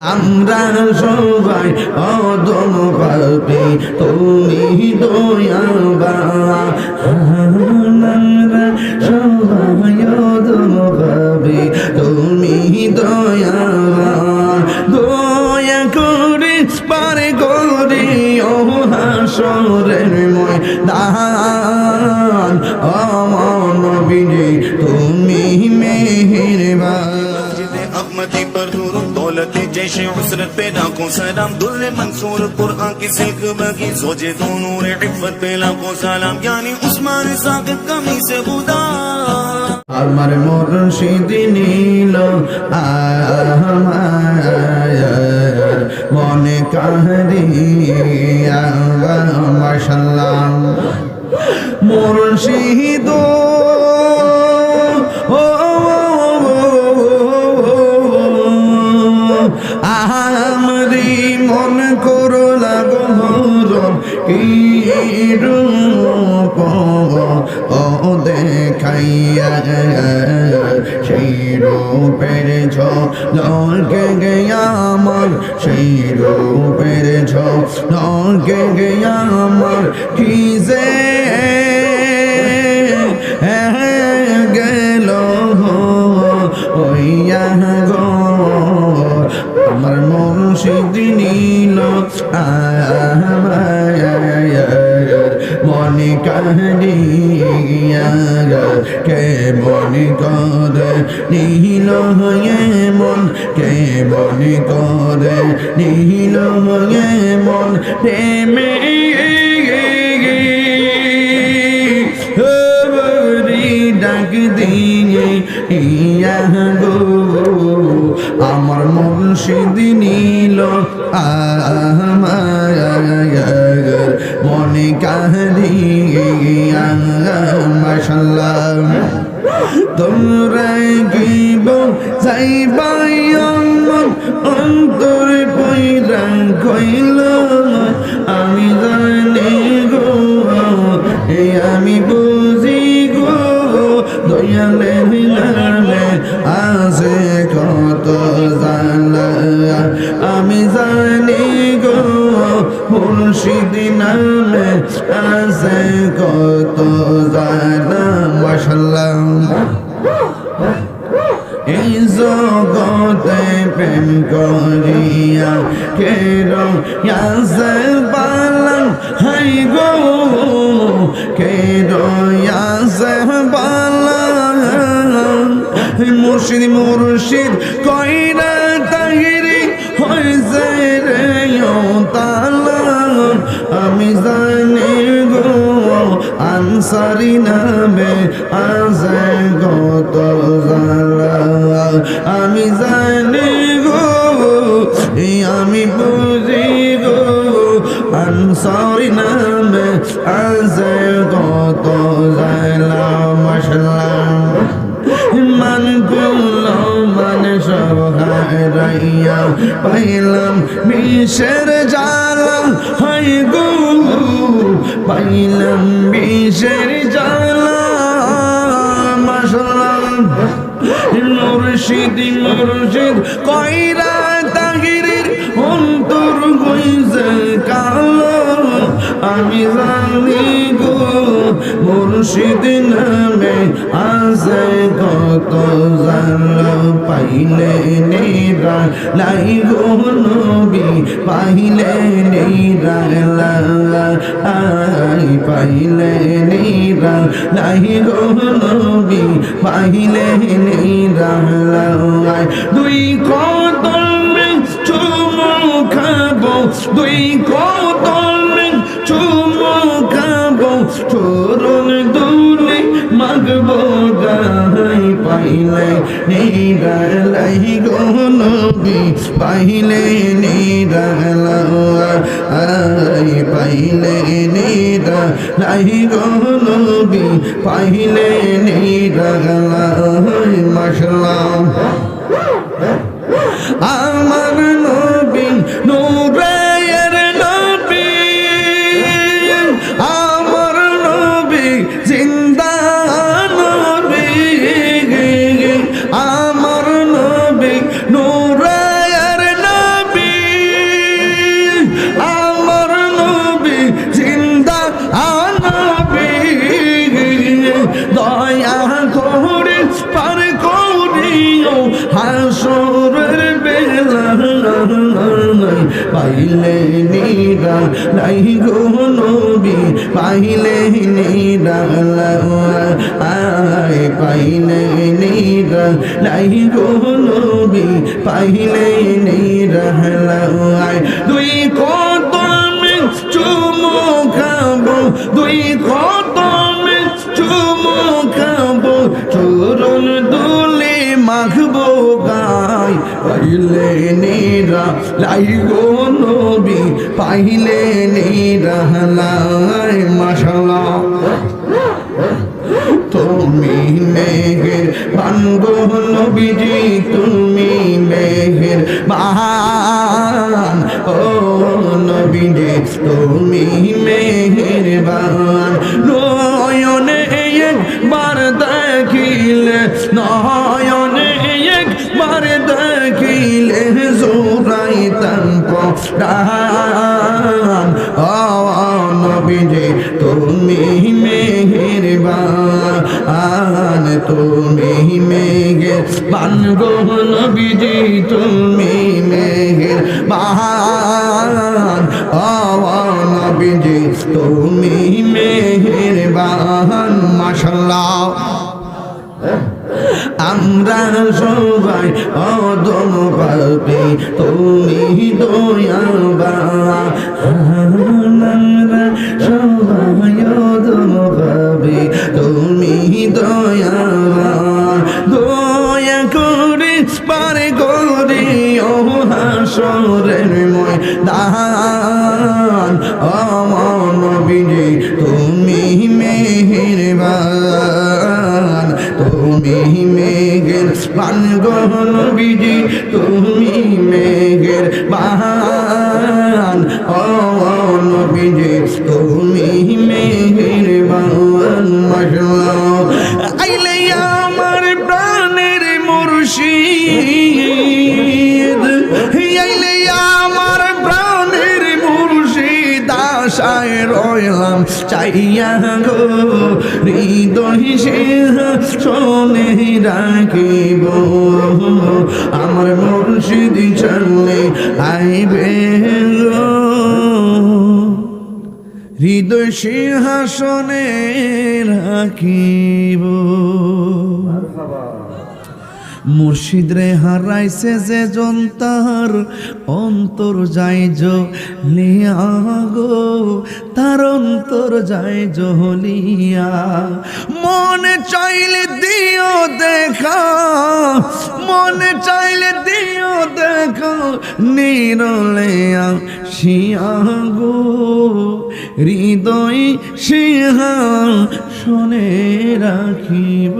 আমরা সবাই অদম পাবে তুমি দয়াবা আমরা সবাই অদম পাবে তুমি দয়াবা দয়া করে পারে করে ও হাসরের ময়দান दौलत जैसे उसरत पे लाखों सलाम दुल्ले मंसूर कुरान की सिल्क बगी सोचे तो नूर इफ्फत पे लाखों सलाम यानी उस्मान साकिब कमी से खुदा আমার মুর্শিদ নীল আমার মনে কাহরিয়া মাশাল্লাহ মুর্শিদ রূপ দেখাইয়া সেই রূপের ঝলকে গেয়ামর সেই রূপের ঝলকে গেয়ামর কি যে গেল ওইয়া গো আমার মুর্শিদ নীল মনে কাহিয়া কে মনে করে নীল হয়ে মন কে মনে করে নীল হয়ে মন, প্রেমে ডাক দিয়ে ইয়া গো, আমার মুর্শিদ মাশাল্লাহ তোমরা গিব যাইবাই আমার অন্তর পয়রা কইল আমি জানি গো, এই আমি বুঝি গো, দয়ালে নামে আছে কত জানা। আমি জানি গো, মুর্শিদ নামে আছে কত মাশাল্লাহ এই জগতে প্রেম করিয়া কের ইয়াসে পালাম হাই গো কের ইয়াসে পালাম মুর্শিদ মুর্শিদ কইরা তাহিরি, হইছে রে তালা আমি জানি আনসারি নামে আছে কত জালা আমি জানি গো আমি বুঝি গো, আনসারি নামে আছে কত জালা মশলা মান কুল মান সব হারাইয়া পাইলাম বিষের জালা হাই গো পাইলাম বিষের জালা মাশাল্লাহ। মুর্শিদ মুর্শিদ কইরা তাগিরির অন্তর গইছে কালো। আমি জানি গো মুর্শিদ নামে আছে কত জালা পাইলে নেরা লাই গো নবী, পাইলে নেরা আই পাইলে নেরা লাই গো নবী, পাইলে নেরা দুই কদমে চুমু খাব, দুই কদমে পাইলে নিরালাই গো নবী পাইলে নিরালাই পাইলে নিরালাই গো নবী পাইলে নিরালাই মাশাল্লাহ। পাইলে নিরা লাই গো নবী পাইলে নিরা আয় পাইলে নিরা লাই গো নবী, পাইলে নিরা আয়। দুই কদমে চুমু খাব, দুই কদমে চুমু খাব চরণ দুলে মাখবো গাই, পাইলে নিরা লাই গো নবী, পাইলে নিরা লাই মাশাল্লাহ তুমি মেঘের বানগো নবীজি, তুমি মেঘের বান। ও নবীজি, তুমি মেঘের বান। নয়নে একবার দেখিলে নয়নে ও নবীজি, তুমি মেহেরবান। তুমি মেঘের বানগো নবীজি, তুমি মেঘের বান ও নবীজি, তুমি মেহেরবান মাশাল্লাহ আমরা সবাই অদম পাবে তুমি দয়াবা আমরা সবাই অদম তুমি মেঘের বানগন বিজি তুমি মেঘের অন বিজি রইলাম গো হৃদয় শোনে রাখিব। আমার মুর্শিদ চলে আইবে হৃদয় সিংহাসনে রাখিব। মুর্শিদ রে হারাইছে যে জন্তার অন্তর যাই গো, তার অন্তর যাই জহলিয়া মনে চাইলে দিও দেখা, মনে চাইলে দিও দেখা, নিরলে শিয়া গো। হৃদয় সিংহা শোনে রাখিব।